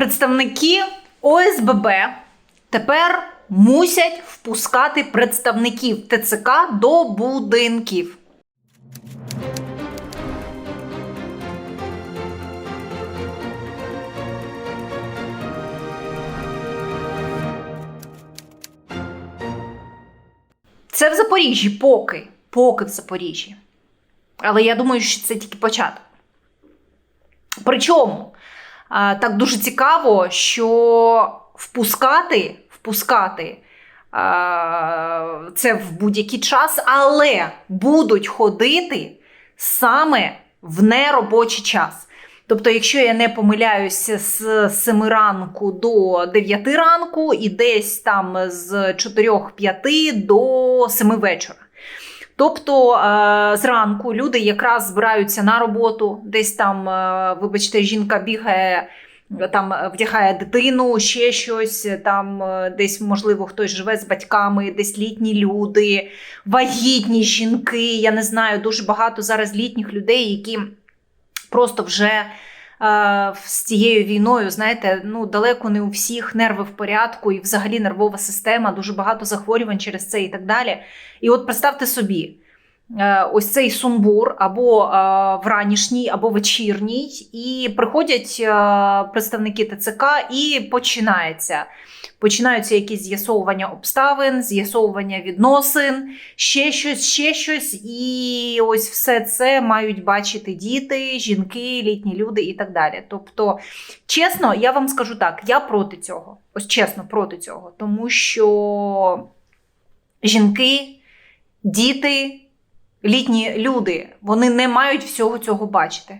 Представники ОСББ тепер мусять впускати представників ТЦК до будинків. Це в Запоріжжі поки. Поки в Запоріжжі. Але я думаю, що це тільки початок. Причому так дуже цікаво, що впускати, впускати це в будь-який час, але будуть ходити саме в неробочий час. Тобто, якщо я не помиляюся з 7 ранку до 9 ранку, і десь там з 4-5 до 7 вечора. Тобто е, зранку люди якраз збираються на роботу, десь там, е, вибачте, жінка бігає, там е, вдягає дитину, ще щось. Там десь, можливо, хтось живе з батьками, десь літні люди, вагітні жінки. Я не знаю, дуже багато зараз літніх людей, які просто вже. Е, З цією війною, знаєте, ну далеко не у всіх нерви в порядку, і взагалі нервова система, дуже багато захворювань через це і так далі. І от представте собі, ось цей сумбур або е, вранішній, або вечірній, і приходять е, представники ТЦК, і починається. Починаються якісь з'ясовування обставин, з'ясовування відносин, ще щось, ще щось. І ось все це мають бачити діти, жінки, літні люди і так далі. Тобто, чесно, я вам скажу так: я проти цього. Ось чесно, проти цього. Тому що жінки, діти, літні люди, вони не мають всього цього бачити,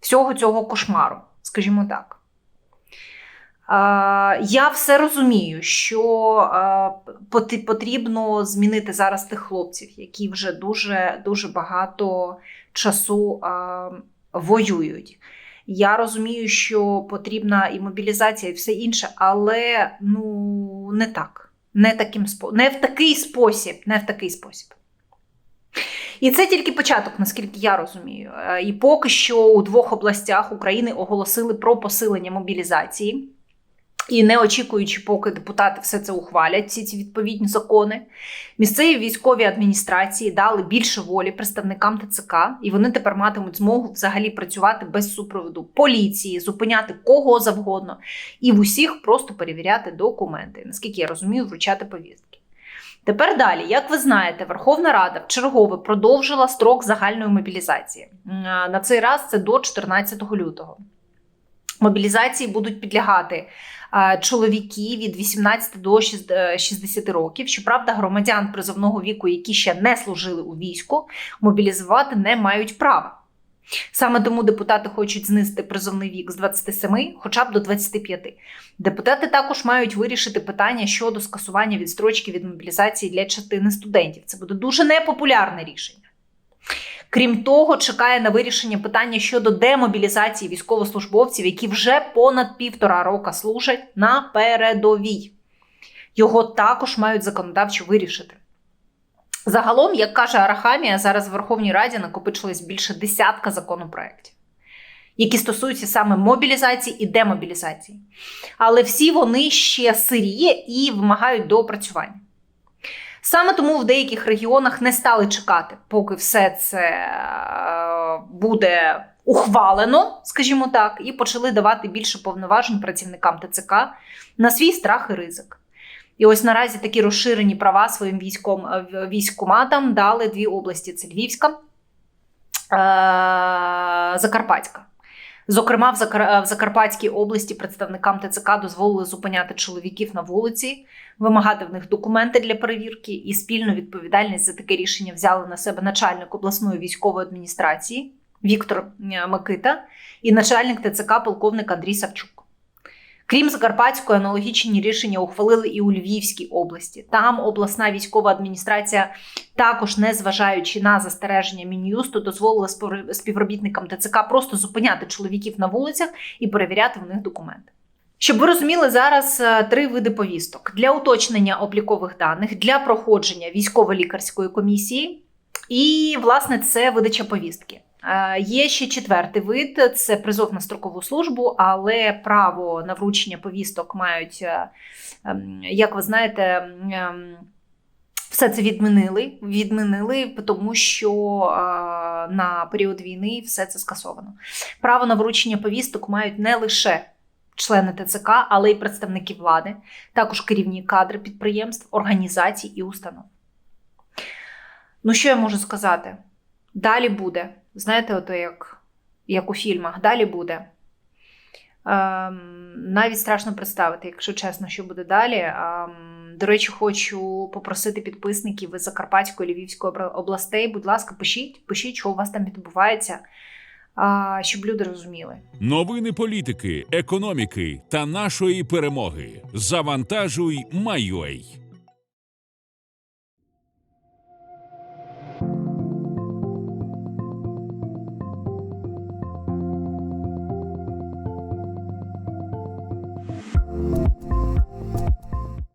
всього цього кошмару, скажімо так. Я все розумію, що потрібно змінити зараз тих хлопців, які вже дуже, дуже багато часу воюють. Я розумію, що потрібна і мобілізація, і все інше, але ну не так, не таким не в такий спосіб, не в такий спосіб. І це тільки початок, наскільки я розумію. Е, І поки що у двох областях України оголосили про посилення мобілізації. І не очікуючи, поки депутати все це ухвалять, всі ці відповідні закони, місцеві військові адміністрації дали більше волі представникам ТЦК, і вони тепер матимуть змогу взагалі працювати без супроводу поліції, зупиняти кого завгодно, і в усіх просто перевіряти документи. Наскільки я розумію, вручати повістки. Тепер далі, як ви знаєте, Верховна Рада вчергове продовжила строк загальної мобілізації. На цей раз це до 14 лютого. Мобілізації будуть підлягати чоловіки від 18 до 6 е, 60 років. Щоправда, громадян призовного віку, які ще не служили у війську, мобілізувати не мають права. Саме тому депутати хочуть знизити призовний вік з 27 хоча б до 25. Депутати також мають вирішити питання щодо скасування відстрочки від мобілізації для частини студентів. Це буде дуже непопулярне рішення. Крім того, чекає на вирішення питання щодо демобілізації військовослужбовців, які вже понад півтора рока служать на передовій. Його також мають законодавчо вирішити. Загалом, як каже Арахамія, зараз в Верховній Раді накопичилось більше десятка законопроєктів, які стосуються саме мобілізації і демобілізації. Але всі вони ще сирі і вимагають доопрацювання. Саме тому в деяких регіонах не стали чекати, поки все це е, буде ухвалено, скажімо так, і почали давати більше повноважень працівникам ТЦК на свій страх і ризик. І ось наразі такі розширені права своїм військом, е, військкоматам дали дві області: це Львівська, е, Закарпатська. Зокрема, в, Закарпатській області представникам ТЦК дозволили зупиняти чоловіків на вулиці, вимагати в них документи для перевірки, і спільну відповідальність за таке рішення взяли на себе начальник обласної військової адміністрації Віктор е, Микита і начальник ТЦК полковник Андрій Савчук. Крім Закарпатської, аналогічні рішення ухвалили і у Львівській області. Там обласна військова адміністрація, також не зважаючи на застереження мін'юсту, дозволила співробітникам ТЦК просто зупиняти чоловіків на вулицях і перевіряти в них документи. Щоб ви розуміли, зараз е, три види повісток: для уточнення облікових даних, для проходження військово-лікарської комісії, і, власне, це видача повістки. Е, Є ще четвертий вид це призов на строкову службу, але право на вручення повісток мають, е, ем, як ви знаєте, ем, все це відмінили, відмінили, тому що е, на період війни все це скасовано. Право на вручення повісток мають не лише члени ТЦК, але й представники влади, також керівні кадри підприємств, організацій і установ. Ну, що я можу сказати? Далі буде. Знаєте, ото як, як у фільмах, далі буде. Ем, навіть страшно представити, якщо чесно, що буде далі. Ем, до речі, хочу попросити підписників із Закарпатської Львівської областей. Будь ласка, пишіть, пишіть, що у вас там відбувається, щоб люди розуміли. Новини політики, економіки та нашої перемоги. Завантажуй, Майой.